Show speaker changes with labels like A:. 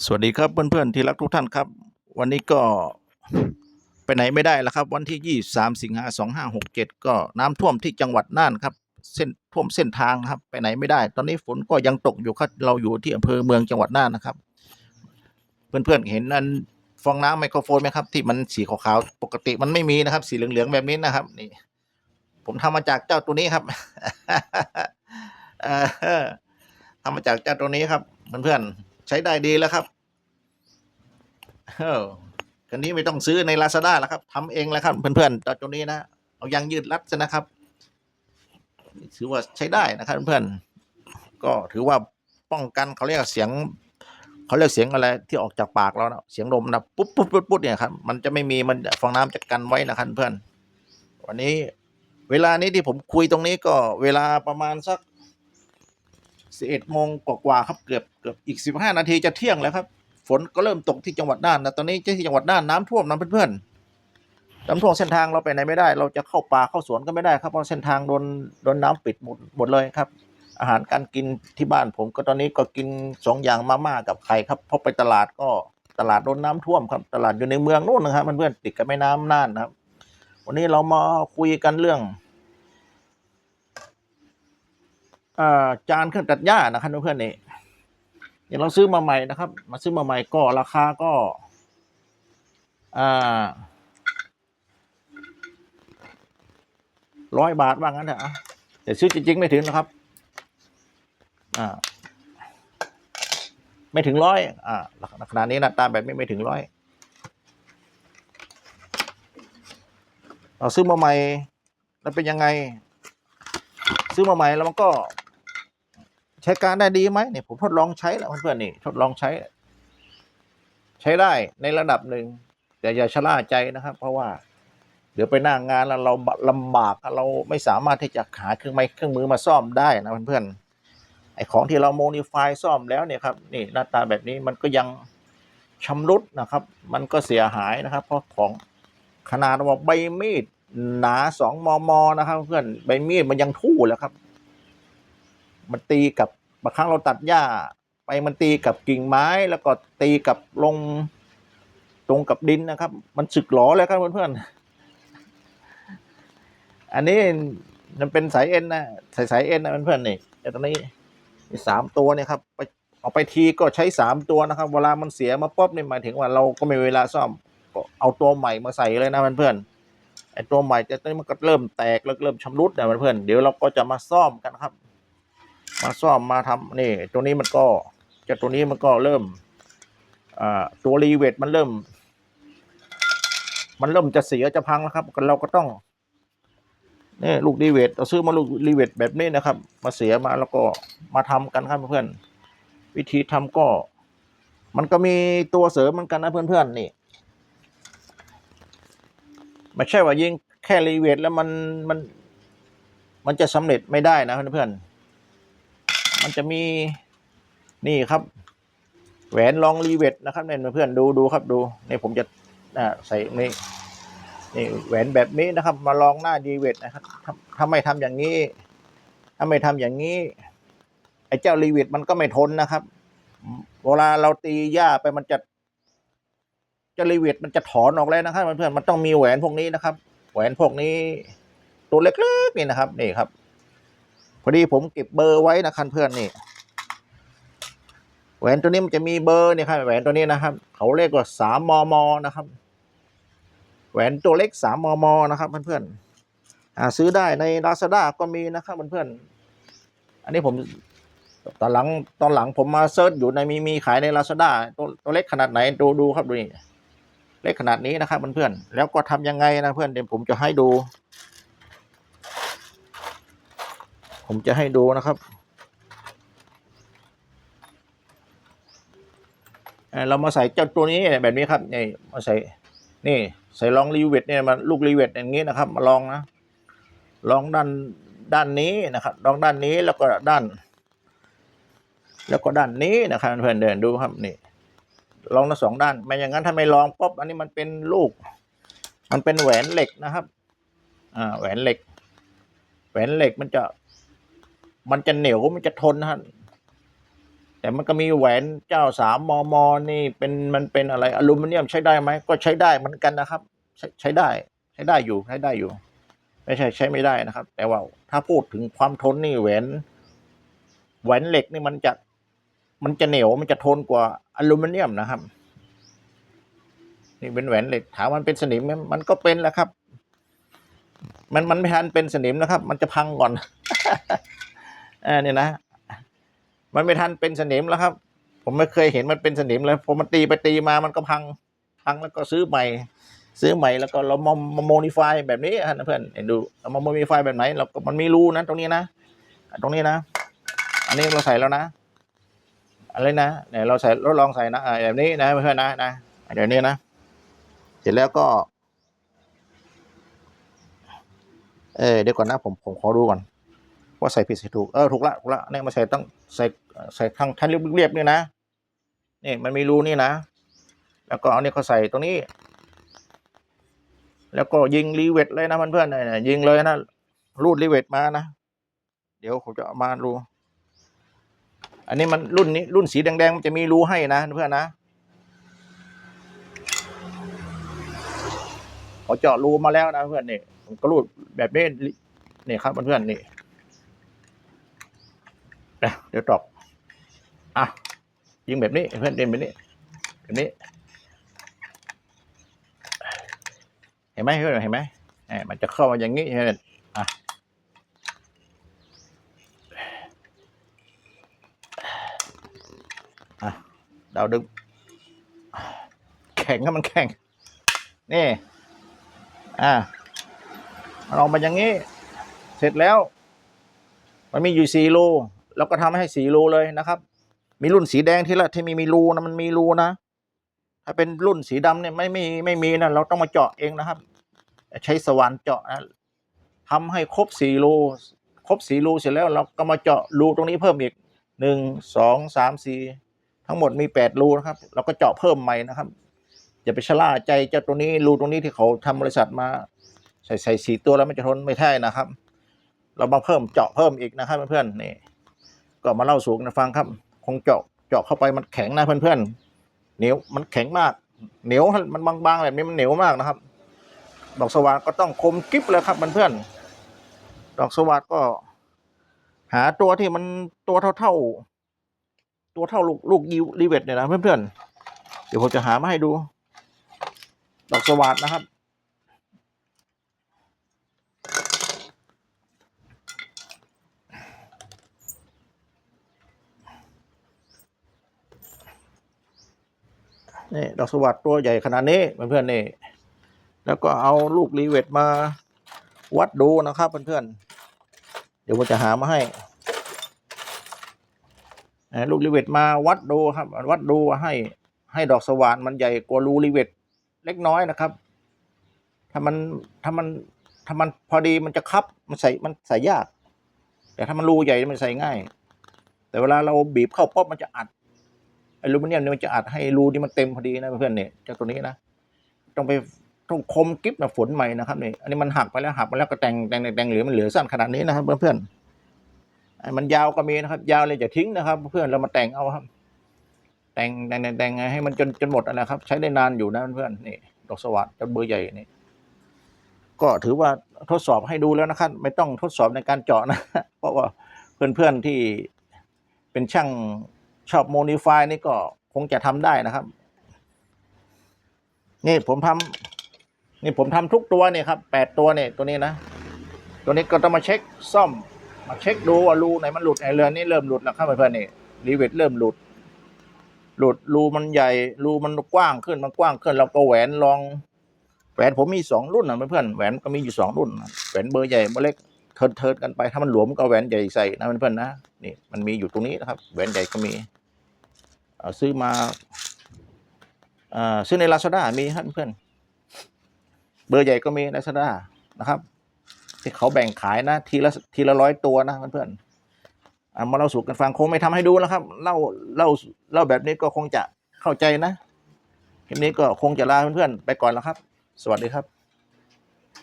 A: สวัสดีครับเพื่อนๆที่รักทุกท่านครับ วันนี้ก็ไปไหนไม่ได้แล้วครับ วันที่ 23 สิงหา2567 ก็น้ำท่วมที่จังหวัดน่านครับเส้นท่วมเส้นทางครับไปไหนไม่ได้ ตอนนี้ฝนก็ยังตกอยู่ครับเราอยู่ที่อำเภอเมืองจังหวัดน่านนะครับ เพื่อนๆเห็นนั้นฟองน้ำไมโครโฟนไหมครับ ที่มันสีขาวๆปกติมันไม่มีนะครับ สีเหลืองๆแบบนี้นะครับ นี่ ผมทำมาจากเจ้าตัวนี้ครับเอ่อทำมาจากเจ้าตัวนี้ครับเพื่อนๆ ช้ได้ดีแล้วครับเออคันนี้ไม่ต้องซื้อใน Lazada แล้วครับทำเองแล้วครับ เพื่อนๆตัวนี้นะเอายางยืดรัดซะนะครับ ถือว่าใช้ได้นะครับ เพื่อนๆก็ถือว่าป้องกันเขาเรียกเสียงเขาเรียกเสียงอะไรที่ออกจากปากเรานะเสียงลมนะปุ๊บปุ๊บปุ๊บปุ๊บเนี่ยครับมันจะไม่มีมันฟองน้ำจะกันไว้นะครับเพื่อน วันนี้ เวลานี้ที่ผมคุยตรงนี้ก็เวลาประมาณสัก สิบเอ็ดโมงกว่าๆครับเกือบเกือบอีกสิบห้านาทีจะเที่ยงแล้วครับ ฝนก็เริ่มตกที่จังหวัดน่านนะตอนนี้ที่จังหวัดน่านน้ำท่วมนะเพื่อนๆน้ำท่วมเส้นทางเราไปไหนไม่ได้ เราจะเข้าป่าเข้าสวนก็ไม่ได้ครับเพราะเส้นทางโดนโดนน้ำปิดหมดหมดเลยครับ อาหารการกินที่บ้านผมก็ตอนนี้ก็กินสองอย่างมาม่ากับไข่ครับเพราะไปตลาดก็ตลาดโดนน้ำท่วมครับตลาดอยู่ในเมืองนู่นนะครับเพื่อนๆติดกับแม่น้ำน่านนะครับ วันนี้เรามาคุยกันเรื่อง อ่า จานเครื่องตัดหญ้านะครับเพื่อนๆนี่อย่างเราซื้อมาใหม่นะครับ มาซื้อมาใหม่ก็ราคาก็อาร้อยบาทว่างั้นเถอะแต่ซื้อจริง ๆ ไม่ถึงนะครับ อ่า ไม่ถึงร้อยอ่าขนาดนี้หนะตามแบบนี้ไม่ถึงร้อยเราซื้อมาใหม่แล้วเป็นยังไง ซื้อมาใหม่แล้วมันก็ ใช้การได้ดีไหมเนี่ยผมทดลองใช้แล้วเพื่อนๆนี่ทดลองใช้ ใช้ได้ในระดับหนึ่งแต่อย่าชะล่าใจนะครับ เพราะว่า เดี๋ยวไปหน้างงานแล้วเราลำบากเราไม่สามารถที่จะหาเครื่องไม้เครื่องมือมาซ่อมได้นะเพื่อนๆไอของที่เราโมดิฟายซ่อมแล้วเนี่ยครับนี่หน้าตาแบบนี้มันก็ยังชำรุดนะครับ มันก็เสียหายนะครับ เพราะของขนาดว่าใบมีดหนาสองมมนะครับ เพื่อนใบมีดมันยังทู่แล้วครับ มันตีกับบางครั้งเราตัดหญ้า ไปมันตีกับกิ่งไม้แล้วก็ตีกับลงตรงกับดินนะครับ มันสึกหลอเลยครับเพื่อนๆอันนี้มันเป็นสายเอ็นนะสายสายเอ็นนะเพื่อนๆนี่แต่ตอนนี้สามตัวเนี่ยครับไปเอาไปทีก็ใช้สามตัวนะครับ เวลามันเสียมาป๊อบนี่หมายถึงว่าเราก็ไม่มีเวลาซ่อมก็เอาตัวใหม่มาใส่เลยนะเพื่อนๆไอ้ตัวใหม่แต่ตอนนี้มันก็เริ่มแตกแล้วเริ่มชำรุดนะเพื่อนๆเดี๋ยวเราก็จะมาซ่อมกันครับ มาซ่อมมาทำนี่ ตัวนี้มันก็จากตัวนี้มันก็เริ่มตัวรีเวทมันเริ่ม มันเริ่มจะเสียจะพังแล้วครับเราก็ต้องนี่ลูกรีเวทเราซื้อมาลูกรีเวทแบบนี้นะครับ มาเสียมาแล้วก็มาทำกันครับเพื่อนวิธีทำก็ มันก็มีตัวเสริมเหมือนกันนะเพื่อนๆนี่ไม่ใช่ว่ายิงแค่รีเวทแล้วมันมันมันจะสำเร็จไม่ได้นะเพื่อนๆ มันจะมีนี่ครับ แหวนลองรีเวทนะครับเนี่ยเพื่อนดูดูครับดูนี่ผมจะใส่นี่นี่แหวนแบบนี้นะครับ มาลองหน้ารีเวทนะครับถ้าถ้าไม่ทำอย่างนี้ ถ้าไม่ทำอย่างนี้ ไอ้เจ้ารีเวทมันก็ไม่ทนนะครับ เวลาเราตีหญ้าไปมันจะจ้ารีเวทมันจะถอนออกแล้วนะครับเพื่อนๆมันต้องมีแหวนพวกนี้นะครับ แหวนพวกนี้ ตัวเล็กๆนี่นะครับนี่ครับ พอดีผมเก็บเบอร์ไว้นะครับเพื่อนนี่แหวนตัวนี้มันจะมีเบอร์เนี่ยครับแหวนตัวนี้นะครับ เขาเรียกว่าสามมมนะครับ แหวนตัวเล็กสามมมนะครับเพื่อนๆอ่าซื้อได้ใน Lazada ก็มีนะครับเพื่อนๆอันนี้ผมตอนหลังตอนหลังผมมาเซิร์ชอยู่ในมีมีขายใน Lazada ตัวตัวเล็กขนาดไหนดูดูครับดูนี่เล็กขนาดนี้นะครับเพื่อนๆแล้วก็ทำยังไงนะเพื่อนเดี๋ยวผมจะให้ดู ผมจะให้ดูนะครับ เรามาใส่เจ้าตัวนี้แบบนี้ครับนี่มาใส่นี่ใส่ลองรีเวทเนี่ยมาลูกรีเวทอย่างนี้นะครับ มาลองนะลองด้านด้านนี้นะครับลองด้านนี้แล้วก็ด้าน แล้วก็ด้านนี้นะครับเพื่อนเดินดูครับนี่ลองทั้งสองด้านไม่อย่างนั้นถ้าไม่ลองป๊บอันนี้มันเป็นลูก มันเป็นแหวนเหล็กนะครับ อ่าแหวนเหล็ก แหวนเหล็กมันจะ มันจะเหนียวมันจะทนนะแต่มันก็มีแหวนเจ้าสามมมนี่เป็นมันเป็นอะไรอลูมิเนียมใช้ได้ไหมก็ใช้ได้เหมือนกันนะครับ ใช้ใช้ได้ ใช้ได้อยู่ใช้ได้อยู่ ไม่ใช่ใช้ไม่ได้นะครับ แต่ว่าถ้าพูดถึงความทนนี่แหวน แหวนเหล็กนี่มันจะมันจะเหนียวมันจะทนกว่าอลูมิเนียมนะครับ นี่เป็นแหวนเหล็กถามมันเป็นสนิมไหมมันก็เป็นแหล้วครับ มันมันไม่ทันเป็นสนิมนะครับ มันจะพังก่อน เออเนี่ยนะ มันไม่ทันเป็นสนิมแล้วครับ ผมไม่เคยเห็นมันเป็นสนิมเลยพอมันตีไปตีมามันก็พัง พังแล้วก็ซื้อใหม่ ซื้อใหม่แล้วก็เรามามาโมดิฟายแบบนี้ฮะเพื่อนเห็นดูเรามาโมดิฟายแบบไหนเราก็มันมีรูนะตรงนี้นะตรงนี้นะ อันนี้เราใส่แล้วนะอะไรนะเนี่ยเราใส่เราลองใส่นะแบบนี้นะเพื่อนนะนะเดี๋ยวนี้นะเสร็จแล้วก็ เออเดี๋ยวก่อนนะผมผมขอดูก่อน ว่าใส่ผิดใส่ถูกเออถูกละถูกละเนี่ยมาใส่ต้องใส่ใส่ทางท่านเรียบเรียบๆนี่นะนี่มันมีรูนี่นะ แล้วก็เอาเนี่ยเขาใส่ตรงนี้ แล้วก็ยิงรีเวทเลยนะเพื่อนๆเนี่ยยิงเลยนะรูดรีเวทมานะเดี๋ยวผมจะมาดูอันนี้มันรุ่นนี้รุ่นสีแดงๆมันจะมีรูให้นะเพื่อนนะเขาเจาะรูมาแล้วนะเพื่อนนี่ผมก็รูดแบบนี้นี่ครับเพื่อนๆนี่ เดี๋ยวเดี๋ยวตอกอะยิงแบบนี้เพื่อนเด่นแบบนี้แบบนี้ เห็นไหมเพื่อนเห็นไหมเอ้ยมันจะเข้ามาอย่างนี้เพื่อนอะอะดาวดึงแข็งครับมันแข็งนี่อะมันออกมาอย่างนี้ เสร็จแล้ว มันมีอยู่สี่รู เราก็ทำให้สีรูเลยนะครับ มีรุ่นสีแดงที่ละที่มีมีรูนะมันมีรูนะ ถ้าเป็นรุ่นสีดำเนี่ยไม่ไม่ไม่มีนะเราต้องมาเจาะเองนะครับ ใช้สว่านเจาะนะทำให้ครบสีรูครบสีรูเสร็จแล้วเราก็มาเจาะรูตรงนี้เพิ่มอีกหนึ่งสองสามสี่ทั้งหมดมีแปดรูนะครับ เราก็เจาะเพิ่มใหม่นะครับอย่าไปชะล่าใจเจ้าตรงนี้รูตรงนี้ที่เขาทำบริษัทมา ใส่ใส่สี่ตัวแล้วมันจะทนไม่ใช่นะครับ เรามาเพิ่มเจาะเพิ่มอีกนะครับเพื่อนๆนี่ ก็มาเล่าสู่กันฟังครับ คงเจาะเจาะเข้าไปมันแข็งนะเพื่อนๆเหนียวมันแข็งมาก เหนียวมันบางๆแบบนี้มันเหนียวมากนะครับ ดอกสว่านก็ต้องคมกริบเลยครับเพื่อนๆดอกสว่านก็ หาตัวที่มันตัวเท่าๆตัวเท่าลูกลูกยิวรีเวทเนี่ยนะเพื่อนๆเดี๋ยวผมจะหามาให้ดู ดอกสว่านนะครับ นี่ดอกสวัสดตัวใหญ่ขนาดนี้เพื่อนๆนี่แล้วก็เอาลูกรีเวทมาวัดดูนะครับเพื่อนๆเดี๋ยวผมจะหามาให้ลูกรีเวทมาวัดดูครับ วัดดูให้ให้ดอกสว่านมันใหญ่กว่ารูรีเวทเล็กน้อยนะครับ ถ้ามันถ้ามันถ้ามันพอดีมันจะคับมันใส่มันใส่ยาก แต่ถ้ามันรูใหญ่มันใส่ง่าย แต่เวลาเราบีบเข้าป๊อบมันจะอัด อลูมิเนียมเนี่ยมันจะอัดให้รูนี่มันเต็มพอดีนะเพื่อนเนี่ยเจากตัวนี้นะต้องไปต้องคมกริบนะฝนใหม่นะครับนี่อันนี้มันหักไปแล้วหักไปแล้วก็แต่งแต่งแต่งเหลือมันเหลือสั้นขนาดนี้นะครับ เพื่อนๆไอมันยาวก็มีนะครับ ยาวเลยจะทิ้งนะครับ เพื่อนเรามาแต่งเอาครับ แต่งแต่งแต่งแต่งให้มันจนจนหมดนะครับ ใช้ได้นานอยู่นะเพื่อนนี่ดอกสวัสดจนเบอร์ใหญ่นี่ก็ถือว่าทดสอบให้ดูแล้วนะครับ ไม่ต้องทดสอบในการเจาะนะ เพราะว่าเพื่อนๆที่เป็นช่าง ชอบโมดิฟายนี่ก็คงจะทำได้นะครับ นี่ผมทำนี่ผมทำทุกตัวเนี่ยครับแปดตัวเนี่ยตัวนี้นะ ตัวนี้ก็ต้องมาเช็คซ่อม มาเช็คดูว่ารูไหนมันหลุดไอเรือนนี่เริ่มหลุดแล้วครับเพื่อนๆนี่รีเวทเริ่มหลุด หลุดรูมันใหญ่รูมันกว้างขึ้นมันกว้างขึ้นเราก็แหวนลองแหวนผมมีสองรุ่นนะเพื่อนๆแหวนก็มีอยู่สองรุ่นแหวนเบอร์ใหญ่เบอร์เล็ก เทิร์นเทิร์นกันไปถ้ามันหลวมก็แหวนใหญ่ใส่นะเพื่อนๆนะนี่มันมีอยู่ตรงนี้นะครับ แหวนใหญ่ก็มีเอซื้อมาอ่ซื้อในลาซาด้ามีครับเพื่อนเบอร์ใหญ่ก็มีลาซาด้านะครับ ที่เขาแบ่งขายนะ ทีละทีละร้อยตัวนะเพื่อนๆมาเล่าสู่กันฟังคงไม่ทำให้ดูแล้วครับเล่าเล่าเล่าแบบนี้ก็คงจะเข้าใจนะคลิปนี้ก็คงจะลาเพื่อนๆไปก่อนแล้วครับ สวัสดีครับ